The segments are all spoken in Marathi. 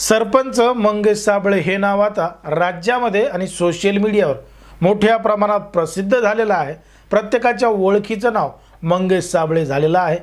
सरपंच मंगेश साबळे हे नाव आता राज्यामध्ये आणि सोशल मीडियावर मोठ्या प्रमाणात प्रसिद्ध झालेलं आहे. प्रत्येकाच्या ओळखीचं नाव मंगेश साबळे झालेलं आहे.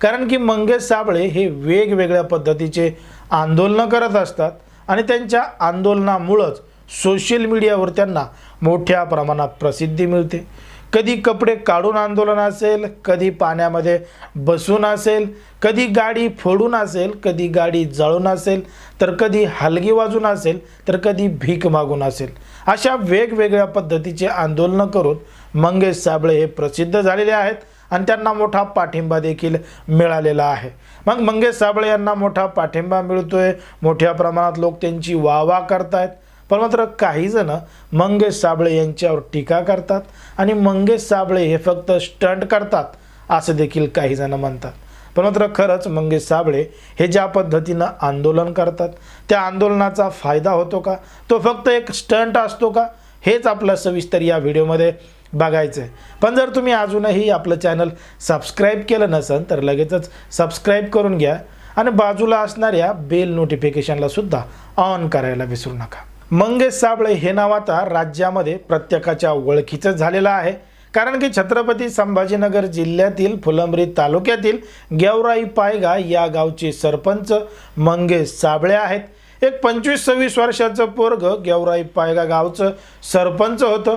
कारण की मंगेश साबळे हे वेगवेगळ्या पद्धतीचे आंदोलनं करत असतात आणि त्यांच्या आंदोलनामुळंच सोशल मीडियावर त्यांना मोठ्या प्रमाणात प्रसिद्धी मिळते. कधी कपडे काढून आंदोलन असेल कधी पाण्यामध्ये बसून असेल कधी गाडी फोडून असेल कधी गाडी जळून असेल तर कधी हलगी वाजून असेल तर कधी भीक मागून असेल. अशा वेगवेगळ्या पद्धतीचे आंदोलनं करून मंगेश साबळे हे प्रसिद्ध झालेले आहेत आणि त्यांना मोठा पाठिंबा देखील मिळालेला आहे. मग मंगेश साबळे यांना मोठा पाठिंबा मिळतोय. मोठ्या प्रमाणात लोक त्यांची वाहवा करतायत. पण मात्र काहीजणं मंगेश साबळे यांच्यावर टीका करतात आणि मंगेश साबळे हे फक्त स्टंट करतात असं देखील काहीजणं म्हणतात. पण मात्र खरंच मंगेश साबळे हे ज्या पद्धतीनं आंदोलन करतात त्या आंदोलनाचा फायदा होतो का? तो फक्त एक स्टंट असतो का? हेच आपलं सविस्तर या व्हिडिओमध्ये बघायचं आहे पण जर तुम्ही अजूनही आपलं चॅनल सबस्क्राईब केलं नसेल तर लगेचच सबस्क्राईब करून घ्या आणि बाजूला असणाऱ्या बेल नोटिफिकेशनला सुद्धा ऑन करायला विसरू नका. मंगेश साबळे हे नाव आता राज्यामध्ये प्रत्येकाच्या ओळखीचं झालेलं आहे. कारण की छत्रपती संभाजीनगर जिल्ह्यातील फुलंब्री तालुक्यातील गेवराई पायगा या गावचे सरपंच मंगेश साबळे आहेत. एक पंचवीस सव्वीस वर्षाचं पोरग गेवराई पायगा गावचं सरपंच होतं.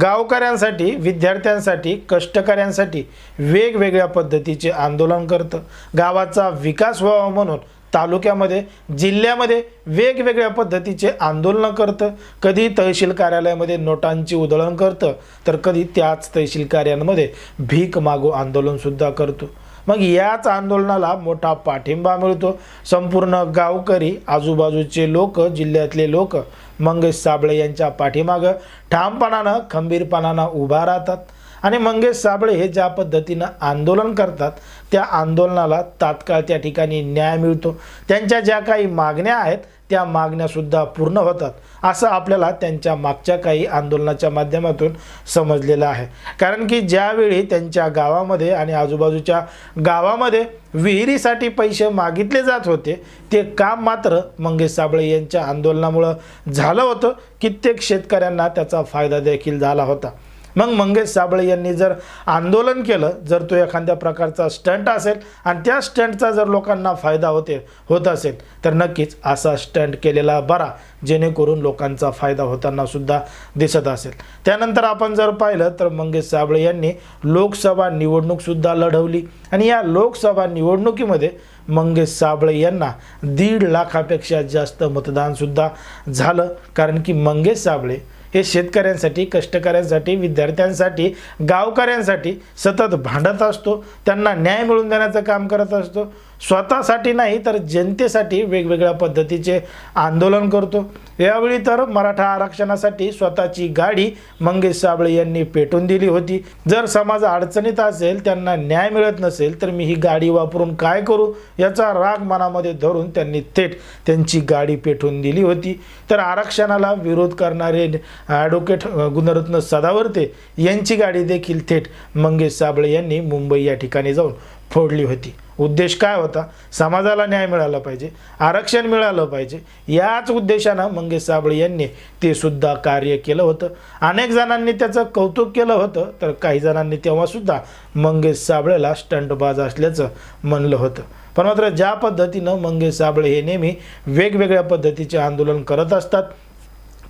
गावकऱ्यांसाठी विद्यार्थ्यांसाठी कष्टकऱ्यांसाठी वेगवेगळ्या पद्धतीचे आंदोलन करतं. गावाचा विकास व्हावा म्हणून तालुक्यामध्ये जिल्ह्यामध्ये वेगवेगळ्या पद्धतीचे आंदोलनं करतं. कधी तहसील कार्यालयामध्ये नोटांची उधळण करतं तर कधी त्याच तहसील कार्यालयामध्ये भीक मागो आंदोलनसुद्धा करतो. मग याच आंदोलनाला मोठा पाठिंबा मिळतो. संपूर्ण गावकरी आजूबाजूचे लोक जिल्ह्यातले लोक मंगेश साबळे यांच्या पाठीमागं ठामपणानं खंबीरपणानं उभा राहतात. आणि मंगेश साबळे हे ज्या पद्धतीनं आंदोलन करतात त्या आंदोलनाला तात्काळ त्या ठिकाणी न्याय मिळतो. त्यांच्या ज्या काही मागण्या आहेत त्या मागण्यासुद्धा पूर्ण होतात असं आपल्याला त्यांच्या मागच्या काही आंदोलनाच्या माध्यमातून समजलेलं आहे. कारण की ज्यावेळी त्यांच्या गावामध्ये आणि आजूबाजूच्या गावामध्ये विहिरीसाठी पैसे मागितले जात होते ते काम मात्र मंगेश साबळे यांच्या आंदोलनामुळं झालं होतं. कित्येक शेतकऱ्यांना त्याचा फायदा देखील झाला होता. मग मंगेश साबळे यांनी जर आंदोलन केलं जर तो एखाद्या प्रकारचा स्टंट असेल आणि त्या स्टंटचा जर लोकांना फायदा होते होत असेल तर नक्कीच असा स्टंट केलेला बरा जेणेकरून लोकांचा फायदा होताना सुद्धा दिसत असेल. त्यानंतर आपण जर पाहिलं तर मंगेश साबळे यांनी लोकसभा निवडणूकसुद्धा लढवली आणि या लोकसभा निवडणुकीमध्ये मंगेश साबळे यांना दीड लाखापेक्षा जास्त मतदानसुद्धा झालं. कारण की मंगेश साबळे हे शेतकऱ्यांसाठी कष्टकऱ्यांसाठी विद्यार्थ्यांसाठी गावकऱ्यांसाठी सतत भांडत असतो. त्यांना न्याय मिळवून देण्याचं काम करत असतो. स्वतःसाठी नाही तर जनतेसाठी वेगवेगळ्या पद्धतीचे आंदोलन करतो. यावेळी तर मराठा आरक्षणासाठी स्वतःची गाडी मंगेश साबळे यांनी पेटून दिली होती. जर समाज अडचणीत असेल त्यांना न्याय मिळत नसेल तर मी ही गाडी वापरून काय करू? याचा राग मनामध्ये धरून त्यांनी थेट त्यांची गाडी पेटून दिली होती. तर आरक्षणाला विरोध करणारे ॲडव्होकेट गुणरत्न सदावर्ते यांची गाडी देखील थेट मंगेश साबळे यांनी मुंबई या ठिकाणी जाऊन फोडली होती. उद्देश काय होता? समाजाला न्याय मिळाला पाहिजे आरक्षण मिळालं पाहिजे. याच उद्देशानं मंगेश साबळे यांनी ते सुद्धा कार्य केलं होतं. अनेक जणांनी त्याचं कौतुक केलं होतं तर काही जणांनी तेव्हासुद्धा मंगेश साबळेला स्टंटबाज असल्याचं म्हणलं होतं. पण मात्र ज्या पद्धतीनं मंगेश साबळे हे नेहमी वेगवेगळ्या पद्धतीचे आंदोलन करत असतात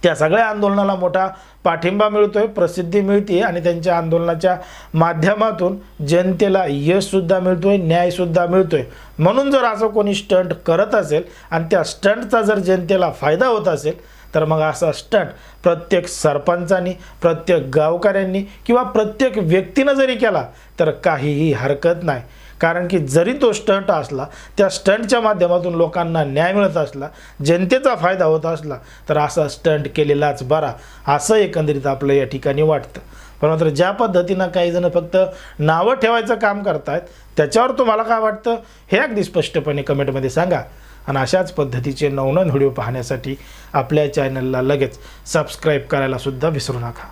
त्या सगळ्या आंदोलनाला मोठा पाठिंबा मिळतोय प्रसिद्धी मिळते आणि त्यांच्या आंदोलनाच्या माध्यमातून जनतेला यशसुद्धा मिळतोय न्यायसुद्धा मिळतोय. म्हणून जर असं कोणी स्टंट करत असेल आणि त्या स्टंटचा जर जनतेला फायदा होत असेल तर मग असा स्टंट प्रत्येक सरपंचांनी प्रत्येक गावकऱ्यांनी किंवा प्रत्येक व्यक्तीनं जरी केला तर काहीही हरकत नाही. कारण की जरी तो स्टंट असला त्या स्टंटच्या माध्यमातून लोकांना न्याय मिळत असला जनतेचा फायदा होत असला तर असा स्टंट केलेलाच बरा असं एकंदरीत आपलं या ठिकाणी वाटतं. पण मात्र ज्या पद्धतीनं काही जण फक्त नावं ठेवायचं काम करतायत त्याच्यावर तुम्हाला काय वाटतं? हे अगदी स्पष्टपणे कमेंटमध्ये सांगा. आणि अशाच पद्धतीचे नवनवीन व्हिडिओ पाहण्यासाठी आपल्या चॅनलला लगेच सबस्क्राईब करायला सुद्धा विसरू नका.